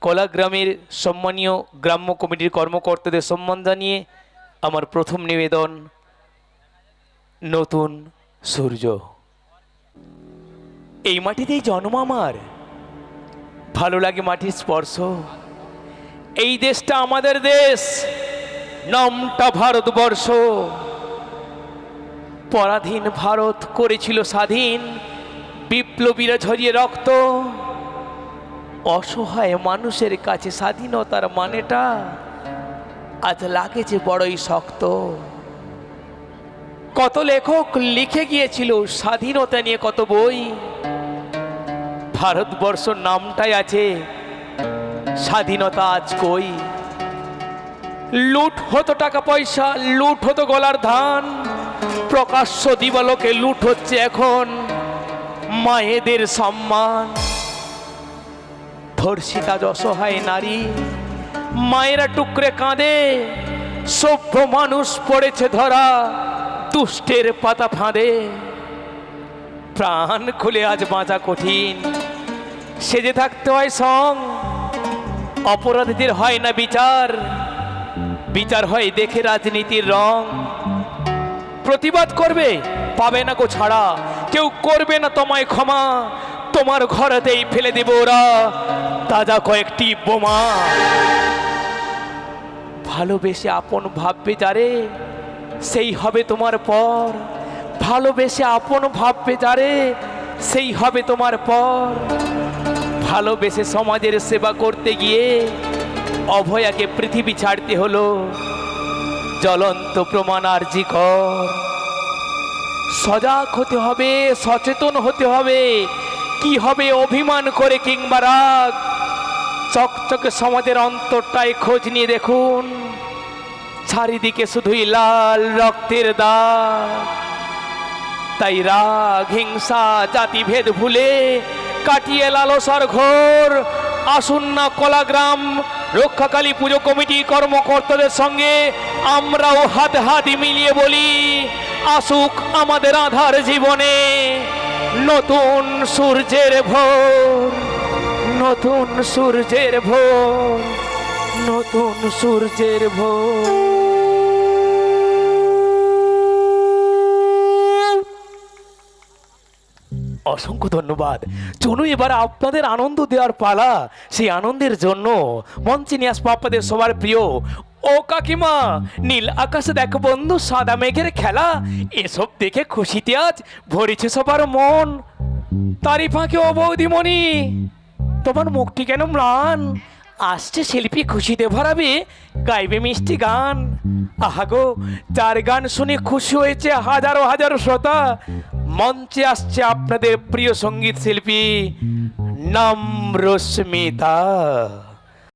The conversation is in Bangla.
কলাগ্রামের সম্মানীয় গ্রাম্য কমিটির কর্মকর্তাদের সম্মান জানিয়ে আমার প্রথম নিবেদন, নতুন সূর্য। এই মাটিতেই জন্ম আমার। ভালো লাগে মাটির স্পর্শ। এই দেশটা আমাদের দেশ। নামটা ভারতবর্ষ। পরাধীন ভারত করেছিল স্বাধীন। বিপ্লবীরা ঝরিয়ে রক্ত। অসহায় মানুষের কাছে স্বাধীনতার মানেটা আজ লাগে যে বড়ই শক্ত। কত লেখক লিখে গিয়েছিল স্বাধীনতা নিয়ে কত বই। ভারতবর্ষ নামটাই আছে স্বাধীনতা আজ কই। লুট হতো টাকা পয়সা, লুট হতো গলার ধান, প্রকাশ্য দিবালোকে লুট হচ্ছে এখন মায়েদের সম্মান। ধর্ষিতা অসহায় নারী, মায়েরা টুকরে কাঁদে, সভ্য মানুষ পড়েছে ধরা তুষ্টের পাতা ফাঁদে। প্রাণ খুলে আজ বাঁচা কঠিন, সেজে থাকতে হয় সং, অপরাধীদের হয় না বিচার বিচার হয় দেখে রাজনীতির রং। প্রতিবাদ করবে, পাবে না গো ছাড়া, কেউ করবে না তোমায় ক্ষমা তোমার ঘরেতেই ফেলে দেব ওরা। তাজা কয়েকটি বোমা। ভালোবেসে আপন ভাববে যারে, সেই হবে তোমার পর। ভালোবেসে আপন ভাববে যারে, সেই হবে তোমার পর। ভালোবেসে সমাজের সেবা করতে গিয়ে অভয়াকে পৃথিবী ছাড়তে হলো জ্বলন্ত প্রমাণ আর্জি কর সজাগ হতে হবে, সচেতন হতে হবে কি হবে অভিমান করে কিংবা রাগ? চকচকে সমাজের অন্তরটায় খোঁজ নিয়ে দেখুন। চারিদিকে শুধুই লাল রক্তের দাগ। তাই রাগ, হিংসা, জাতিভেদ ভুলে কাটিয়ে লালসার ঘোর আসুন না কলাগ্রাম, রক্ষাকালী পুজো কমিটি কর্মকর্তাদের সঙ্গে আমরাও হাত হাত মিলিয়ে বলি, আসুক আমাদের আধার জীবনে। নতুন সূর্যের ভোর, নতুন সূর্যের ভোর, নতুন সূর্যের ভোর। অসংখ্য ধন্যবাদ। চলুন এবার আপনাদের আনন্দ দেওয়ার পালা। সেই আনন্দের জন্য মঞ্চে নিয়ে আসব আপনাদের সবার প্রিয় ও কাকিমা, নীল আকাশে দেখ বন্ধু, সাদা মেঘের খেলা। এসব দেখে খুশিতে আজ ভরেছে সবার মন। তারই ফাঁকে ও বৌদিমণি, তোমার মুখটি কেন ম্লান? আসছে শিল্পী খুশিতে ভরাবে, গাইবে মিষ্টি গান। আহাগো চার গান শুনে খুশি হয়েছে হাজারো হাজারো শ্রোতা, মঞ্চে আসছে আপনাদের প্রিয় সংগীত শিল্পী, নাম রশ্মিতা।